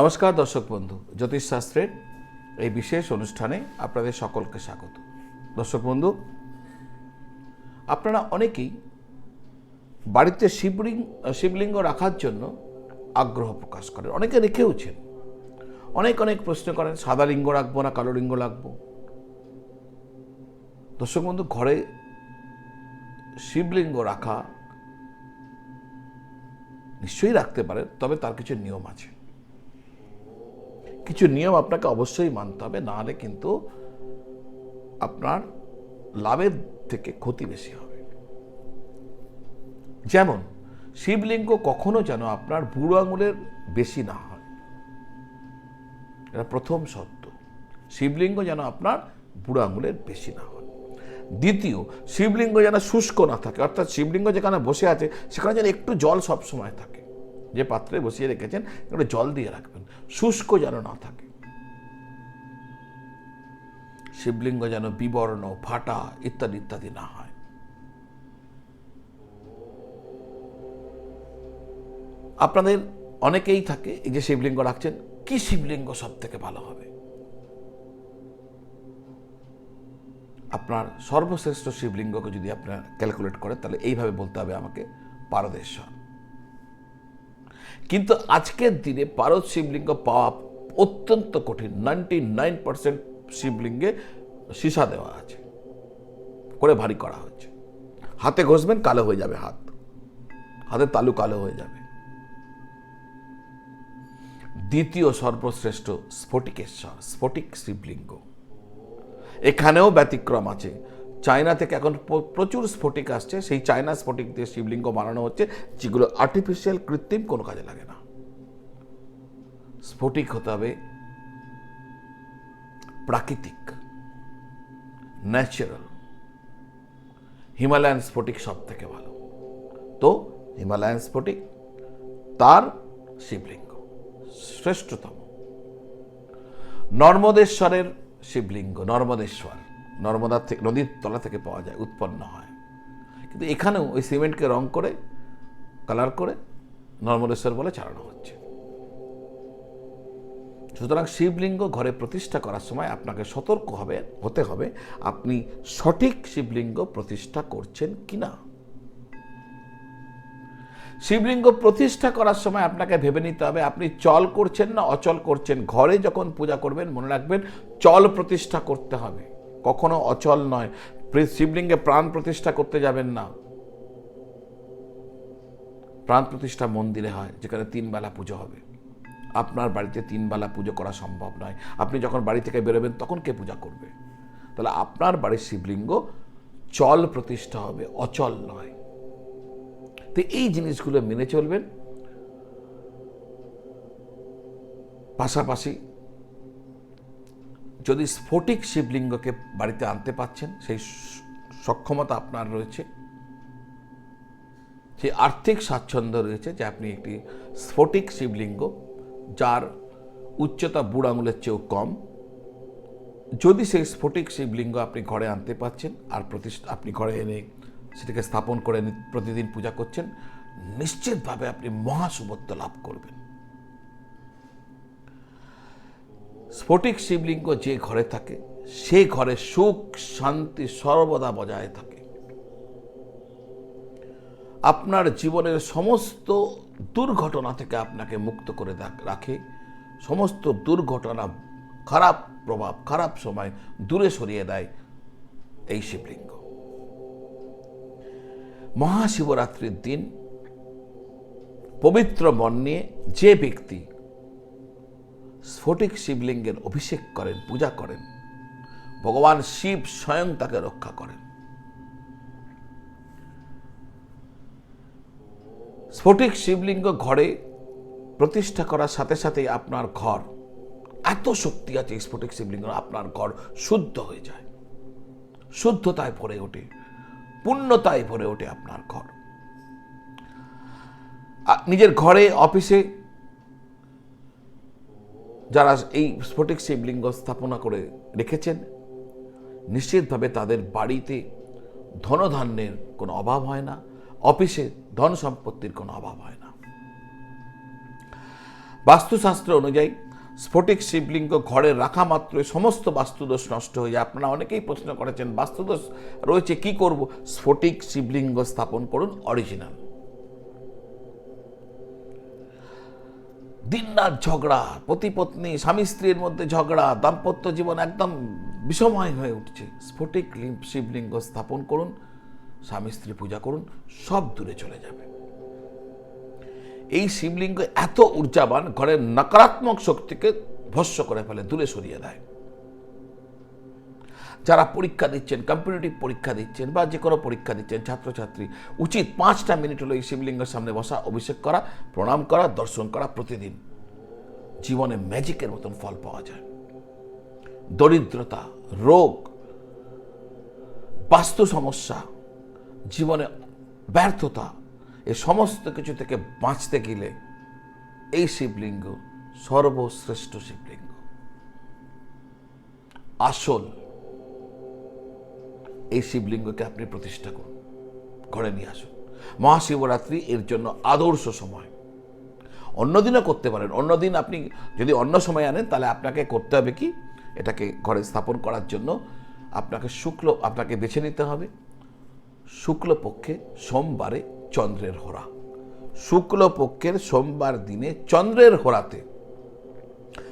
নমস্কার দর্শক বন্ধু জ্যোতিষশাস্ত্রের এই বিশেষ অনুষ্ঠানে আপনাদের সকলকে স্বাগত। দর্শক বন্ধু, আপনারা অনেকেই বাড়িতে শিবলিঙ্গ শিবলিঙ্গ রাখার জন্য আগ্রহ প্রকাশ করেন। অনেকে রেখেওছেন। অনেক অনেক প্রশ্ন করেন, সাদা লিঙ্গ রাখব না, কালো লিঙ্গ রাখব। দর্শক বন্ধু, ঘরে শিবলিঙ্গ রাখা নিশ্চয়ই রাখতে পারেন, তবে তার কিছু নিয়ম আছে। কিছু নিয়ম আপনাকে অবশ্যই মানতে হবে না হলে কিন্তু আপনার লাভের থেকে ক্ষতি বেশি হবে। যেমন, শিবলিঙ্গ কখনো যেন আপনার বুড়ো আঙুলের বেশি না হয়। এটা প্রথম শর্ত। শিবলিঙ্গ যেন আপনার বুড়ো আঙুলের বেশি না হয়। দ্বিতীয়, শিবলিঙ্গ যেন শুষ্ক না থাকে। অর্থাৎ শিবলিঙ্গ যেখানে বসে আছে, সেখানে যেন একটু জল সব সময় থাকে। যে পাত্রে বসিয়ে রেখেছেন, একটু জল দিয়ে রাখবেন। শুষ্ক যেন না থাকে। শিবলিঙ্গ যেন বিবর্ণ, ফাটা ইত্যাদি ইত্যাদি না হয়। আপনাদের অনেকেই থাকে এই যে শিবলিঙ্গ রাখছেন, কি শিবলিঙ্গ সব থেকে ভালো হবে? আপনার সর্বশ্রেষ্ঠ শিবলিঙ্গকে যদি আপনার ক্যালকুলেট করেন, তাহলে এইভাবে বলতে হবে আমাকে, পারদেশ্বর। কিন্তু আজকের দিনে পারদ শিবলিঙ্গ পাওয়া অত্যন্ত কঠিন। নাইনটি নাইন পার্সেন্ট শিবলিঙ্গে সীসা দেওয়া আছে। করে ভারী করা হচ্ছে হাতে ঘষবেন, কালো হয়ে যাবে হাত। হাতের তালু কালো হয়ে যাবে। দ্বিতীয় সর্বশ্রেষ্ঠ স্ফটিকেশ্বর, স্ফটিক শিবলিঙ্গ। এখানেও ব্যতিক্রম আছে। চায়না থেকে এখন প্রচুর স্ফটিক আসছে। সেই চায়না স্ফটিক দিয়ে শিবলিঙ্গ বানানো হচ্ছে, যেগুলো আর্টিফিশিয়াল কৃত্রিম কোনো কাজে লাগে না। স্ফটিক হতে হবে প্রাকৃতিক ন্যাচারাল হিমালয়ান স্ফটিক সব থেকে ভালো। তো হিমালয়ান স্ফটিক, তার শিবলিঙ্গ, শ্রেষ্ঠতম। নর্মদেশ্বরের শিবলিঙ্গ, নর্মদেশ্বর। নর্মদার থেকে, নদীর তলা থেকে পাওয়া যায়, উৎপন্ন হয়। কিন্তু এখানেও ওই সিমেন্টকে রং করে, কালার করে নর্মদেশ্বর বলে চালানো হচ্ছে। সুতরাং শিবলিঙ্গ ঘরে প্রতিষ্ঠা করার সময় আপনাকে সতর্ক হবে, হতে হবে, আপনি সঠিক শিবলিঙ্গ প্রতিষ্ঠা করছেন কিনা। শিবলিঙ্গ প্রতিষ্ঠা করার সময় আপনাকে ভেবে নিতে হবে, আপনি চল করছেন না অচল করছেন। ঘরে যখন পূজা করবেন, মনে রাখবেন, চল প্রতিষ্ঠা করতে হবে। কখনো অচল নয়। শিবলিঙ্গে প্রাণ প্রতিষ্ঠা করতে যাবেন না। প্রাণ প্রতিষ্ঠা মন্দিরে হয়, যেখানে তিন বেলা পুজো হবে। আপনার বাড়িতে তিন বেলা পুজো করা সম্ভব নয়। আপনি যখন বাড়ি থেকে বেরোবেন, তখন কে পূজা করবে? তাহলে আপনার বাড়ির শিবলিঙ্গ চল প্রতিষ্ঠা হবে, অচল নয়। তো এই জিনিসগুলো মেনে চলবেন। পাশাপাশি যদি স্ফটিক শিবলিঙ্গকে বাড়িতে আনতে পাচ্ছেন, সেই সক্ষমতা আপনার রয়েছে। সেই আর্থিক স্বাচ্ছন্দ্য রয়েছে যে আপনি একটি স্ফটিক শিবলিঙ্গ, যার উচ্চতা বুড় আঙুলের চেয়েও কম। যদি সেই স্ফটিক শিবলিঙ্গ আপনি ঘরে আনতে পাচ্ছেন, আর প্রতিষ্ঠা, আপনি ঘরে এনে সেটাকে স্থাপন করে প্রতিদিন পূজা করছেন, নিশ্চিতভাবে আপনি মহাশুভত্ব লাভ করবেন। স্ফটিক শিবলিঙ্গ যে ঘরে থাকে সে ঘরে সুখ, শান্তি সর্বদা বজায় থাকে। আপনার জীবনের সমস্ত দুর্ঘটনা থেকে আপনাকে মুক্ত করে রাখে। সমস্ত দুর্ঘটনা খারাপ প্রভাব, খারাপ সময় দূরে সরিয়ে দেয় এই শিবলিঙ্গ। মহাশিবরাত্রির দিন পবিত্র মন নিয়ে যে ব্যক্তি স্ফটিক শিবলিঙ্গের অভিষেক করেন, পূজা করেন। ভগবান শিব স্বয়ং তাকে রক্ষা করেন। স্ফটিক শিবলিঙ্গ ঘরে প্রতিষ্ঠা করার সাথে সাথেই আপনার ঘর, এত শক্তি আছে স্ফটিক শিবলিঙ্গ আপনার ঘর শুদ্ধ হয়ে যায়। শুদ্ধতায় ভরে ওঠে, পূর্ণতায় ভরে ওঠে আপনার ঘর। নিজের ঘরে, অফিসে যারা এই স্ফটিক শিবলিঙ্গ স্থাপনা করে রেখেছেন, নিশ্চিতভাবে তাদের বাড়িতে ধনধান্যের কোনো অভাব হয় না, অফিসে ধন সম্পত্তির কোনো অভাব হয় না। বাস্তুশাস্ত্র অনুযায়ী, স্ফটিক শিবলিঙ্গ ঘরে রাখা মাত্রই সমস্ত বাস্তুদোষ নষ্ট হয়ে যায়। আপনারা অনেকেই প্রশ্ন করেছেন, বাস্তুদোষ রয়েছে, কি করব? স্ফটিক শিবলিঙ্গ স্থাপন করুন, অরিজিনাল। দিনরাত ঝগড়া, পতি পত্নী, স্বামী স্ত্রীর মধ্যে ঝগড়া, দাম্পত্য জীবন একদম বিষময় হয়ে উঠছে। স্ফটিক শিবলিঙ্গ স্থাপন করুন, স্বামী স্ত্রী পূজা করুন, সব দূরে চলে যাবে। এই শিবলিঙ্গ এত ঊর্জাবান, ঘরের নকারাত্মক শক্তিকে ভস্য করে ফেলে, দূরে সরিয়ে দেয়। যারা পরীক্ষা দিচ্ছেন কম্পিটিটিভ পরীক্ষা দিচ্ছেন বা যে কোনো পরীক্ষা দিচ্ছেন, ছাত্রছাত্রী, উচিত পাঁচটা মিনিট হলো এই শিবলিঙ্গের সামনে বসা, অভিষেক করা, প্রণাম করা, দর্শন করা প্রতিদিন। জীবনে ম্যাজিকের মতন ফল পাওয়া যায়। দরিদ্রতা, রোগ, বাস্তু সমস্যা, জীবনে ব্যর্থতা, এ সমস্ত কিছু থেকে বাঁচতে গেলে এই শিবলিঙ্গ সর্বশ্রেষ্ঠ শিবলিঙ্গ। আসল এই শিবলিঙ্গকে আপনি প্রতিষ্ঠা করুন, ঘরে নিয়ে আসুন। মহাশিবরাত্রি এর জন্য আদর্শ সময়। অন্যদিনও করতে পারেন। অন্যদিন আপনি যদি অন্য সময় আনেন, তাহলে আপনাকে করতে হবে কি? এটাকে ঘরে স্থাপন করার জন্য আপনাকে শুক্ল, আপনাকে বেছে নিতে হবে। শুক্লপক্ষে সোমবারে চন্দ্রের হোরা শুক্লপক্ষের সোমবার দিনে চন্দ্রের হোরাতে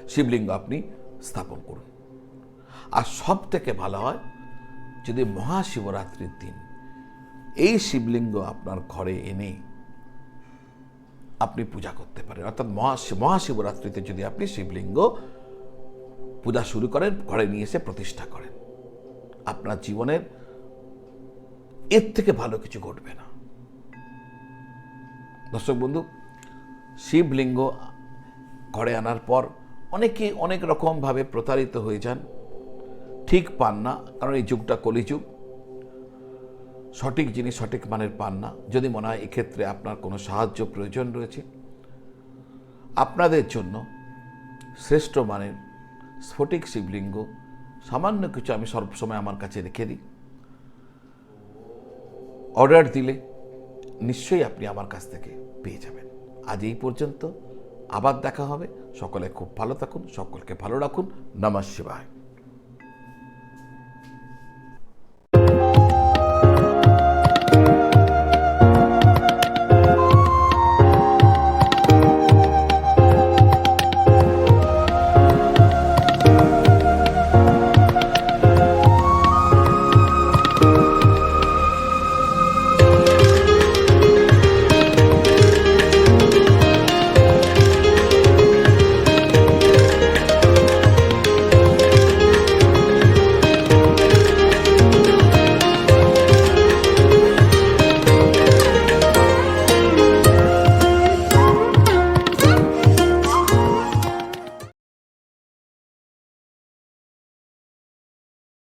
শিবলিঙ্গ আপনি স্থাপন করুন। আর সব থেকে ভালো হয় যদি মহাশিবরাত্রির দিন এই শিবলিঙ্গ আপনার ঘরে এনে আপনি পূজা করতে পারেন, অর্থাৎ মহা মহাশিবরাত্রিতে যদি আপনি শিবলিঙ্গ পূজা শুরু করেন, ঘরে নিয়ে এসে প্রতিষ্ঠা করেন, আপনার জীবনের এর থেকে ভালো কিছু ঘটবে না। দর্শক বন্ধু, শিবলিঙ্গ ঘরে আনার পর অনেকে অনেক রকমভাবে প্রতারিত হয়ে যান। ঠিক পান না, কারণ এই যুগটা কলিযুগ। সঠিক জিনিস সঠিক মানের পান না। যদি মনে হয় এক্ষেত্রে আপনার কোনো সাহায্য প্রয়োজন রয়েছে, আপনাদের জন্য শ্রেষ্ঠ মানের স্ফটিক শিবলিঙ্গ সামান্য কিছু আমি সবসময় আমার কাছে রেখে দিই। অর্ডার দিলে নিশ্চয়ই আপনি আমার কাছ থেকে পেয়ে যাবেন। আজ এই পর্যন্ত, আবার দেখা হবে। সকলে খুব ভালো থাকুন, সকলকে ভালো রাখুন। নমঃ শিবায়।